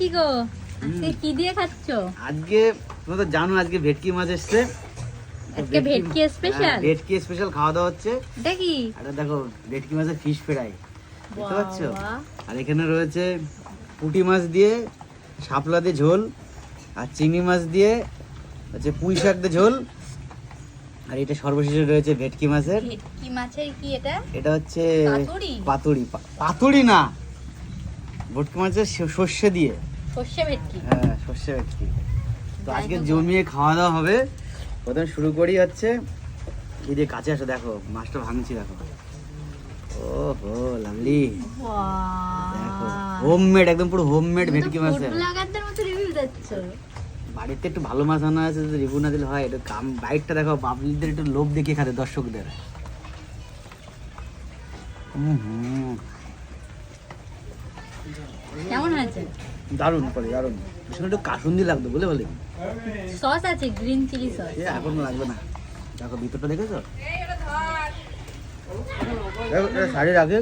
কি গো? আজকে কি দিয়ে খাচ্ছো? আজকে তুমি তো জানো আজকে ভেটকি মাছ এসছে। আজকে ভেটকি স্পেশাল হ্যাঁ, ভেটকি স্পেশাল খাওয়া দাওয়া হচ্ছে। এটা কি? আর দেখো ভেটকি মাছের ফিশ ফ্রাই বুঝতে পারছ আর এখানে রয়েছে পুঁটি মাছ দিয়ে শাপলা দিয়ে ঝোল আর চিংড়ি মাছ দিয়ে হচ্ছে পুঁই শাক দিয়ে ঝোল আর এটা সর্বশেষে রয়েছে ভেটকি মাছের। ভেটকি মাছের কি এটা? এটা হচ্ছে পাতুরি? পাতুরি পা- না ভেটকি মাছের সর্ষে দিয়ে। সর্ষে ভেটকি। হ্যাঁ সর্ষে ভেটকি। তো আজকে জমিয়ে খাওয়া দাওয়া হবে। প্রথমে শুরু করি হচ্ছে এই যে কাছে আসো দেখো মাছটা ভাঙছি দেখো। লাভলি হোমমেড একদম পুরো হোমমেড ভেটকি মতো রিভিউ দিচ্ছ। বাড়িতে একটু ভালো মাছ আনা আছে যদি রিভিউ না দিলে হয় একটু কাম বাইকটা দেখো বাবলিদের একটু লোভ দেখিয়ে খাতে দর্শকদের। হুম। কেমন আছে দারুণ পরে দারুণ। ভীষণ একটু কাসুন্দি লাগতো বলে বলে? সস আছে গ্রিন চিলি সস এ এখন লাগবে না। দেখো ভিতরটা দেখেছ? এটা শাড়ির আগে।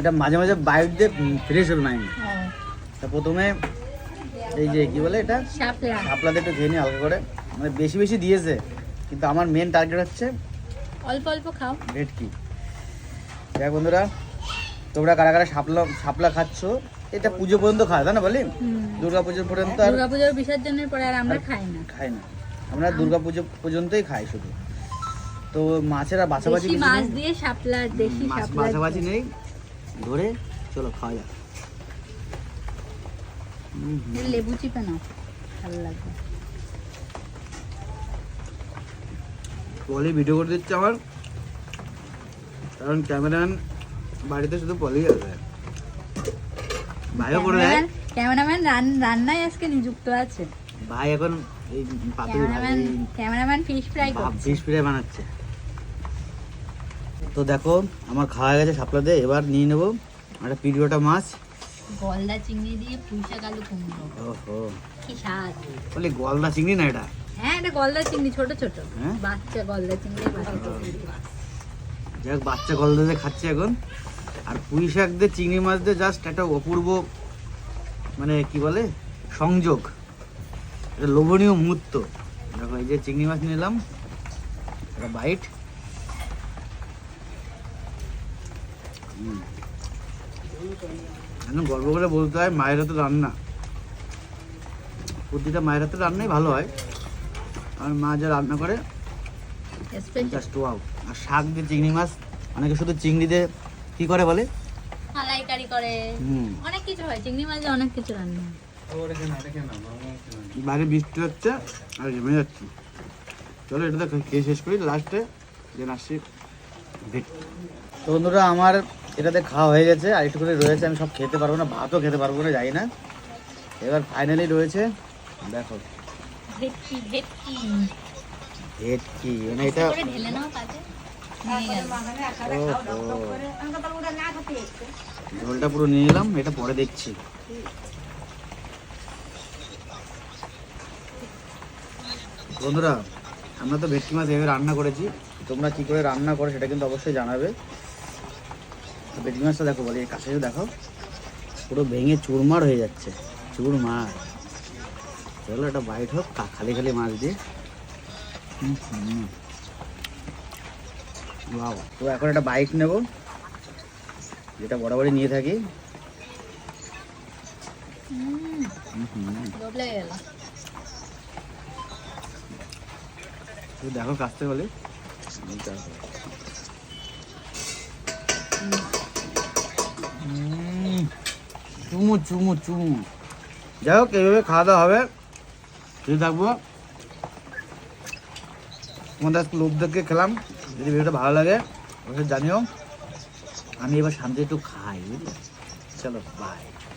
এটা মাঝে মাঝে বাইক দিয়ে ফ্রেশ হবে মাইন্ড তা প্রথমে এই যে কি বলে এটা? শাপলা। শাপলাতে একটু খেয়ে নি হালকা করে। মানে বেশি বেশি দিয়েছে কিন্তু আমার মেন টার্গেট হচ্ছে অল্প অল্প খাও। ভেটকি দেখ বন্ধুরা তোমরা কারা কারা শাপলা শাপলা খাচ্ছ? এটা পুজো পর্যন্ত খায় তাই না বলি? দুর্গা পুজো পর্যন্ত আর দুর্গাপুজোর বিসর্জনের পরে আর আমরা খাই না। খাই না। আমরা দুর্গা পুজো পর্যন্তই খাই শুধু। তো মাছের আর বাছাবাছি কিছু মাছ দিয়ে শাপলা দেশি শাপলা। বাছাবাছি নেই। ধরে চলো খাওয়া যাক। লেবু চিপে নাও ভালো লাগবে। পলি ভিডিও করে দিচ্ছে আমার। কারণ ক্যামেরাম্যান বাড়িতে শুধু পলি আছে। ভাইও করে দেয়। ক্যামেরাম্যান- রান- রান্নায় আজকে নিযুক্ত আছে। ভাই এখন এই পাতুরি ক্যামেরাম্যান ফিশ ফ্রাই করছে। ফিশ ফ্রাই বানাচ্ছে। তো দেখো আমার খাওয়া গেছে শাপলা দিয়ে এবার নিয়ে নেব। একটা পিরিয়টা মাছ। গলদা চিংড়ি দিয়ে পুঁইশাক আলু কুমড়ো। ওহো। কি স্বাদ। বলি গলদা চিংড়ি না এটা? হ্যাঁ এটা গলদা চিংড়ি ছোট ছোট। হ্যাঁ? বাচ্চা গলদা চিংড়ি হোক বাচ্চা গলদা দিয়ে খাচ্ছে এখন। আর পুঁই শাক দিয়ে চিংড়ি মাছ দিয়ে জাস্ট একটা অপূর্ব মানে কি বলে সংযোগ। এটা লোভনীয় মুহূর্ত। দেখো এই যে চিংড়ি মাছ নিলাম একটা বাইট এখন গর্ব করে বলতে হয় মায়ের হাতে রান্না। প্রতিটা মায়ের হাতে রান্নাই ভালো হয়। আর মা যা রান্না করে জাস্ট ওয়াও আর শাক দিয়ে চিংড়ি মাছ অনেকে শুধু চিংড়ি দিয়ে কি করে বলে? করে। অনেক কিছু হয় চিংড়ি মাছ অনেক কিছু রান্না বাইরে বৃষ্টি হচ্ছে আর জমে যাচ্ছে। চলো খেয়ে শেষ করি লাস্টে দেন আসছি ভেট তো বন্ধুরা আমার এটাতে খাওয়া হয়ে গেছে আর একটু করে রয়েছে আমি সব খেতে পারব না ভাতও খেতে পারব না যাই না। এবার ফাইনালি রয়েছে দেখো। ভেটকি মানে এটা ঢেলে নাও কাজে। ঝোলটা পুরো নিয়ে নিলাম এটা পরে দেখছি। বন্ধুরা আমরা তো ভেটকি মাছ এভাবে রান্না করেছি। তোমরা কি করে রান্না করো সেটা কিন্তু অবশ্যই জানাবে। ভেটকি মাছটা দেখো বলি কাছে দেখো পুরো ভেঙে চুরমার হয়ে যাচ্ছে চুরমার। চলো একটা বাইট হোক খালি খালি মাছ দিয়ে। হুম, হুম। Wow. তো এখন একটা বাইক নেব। যেটা বরাবরই নিয়ে থাকি। দেখো কাছতে বলে চুমু চুমু চুমু। যাই হোক এইভাবে খাওয়া দাওয়া হবে। ঠিক থাকব। তোমাদের আজকে লোকদেরকে খেলাম। যদি ভিডিওটা ভালো লাগে জানিও। আমি এবার শান্তি একটু খাই চলো বাই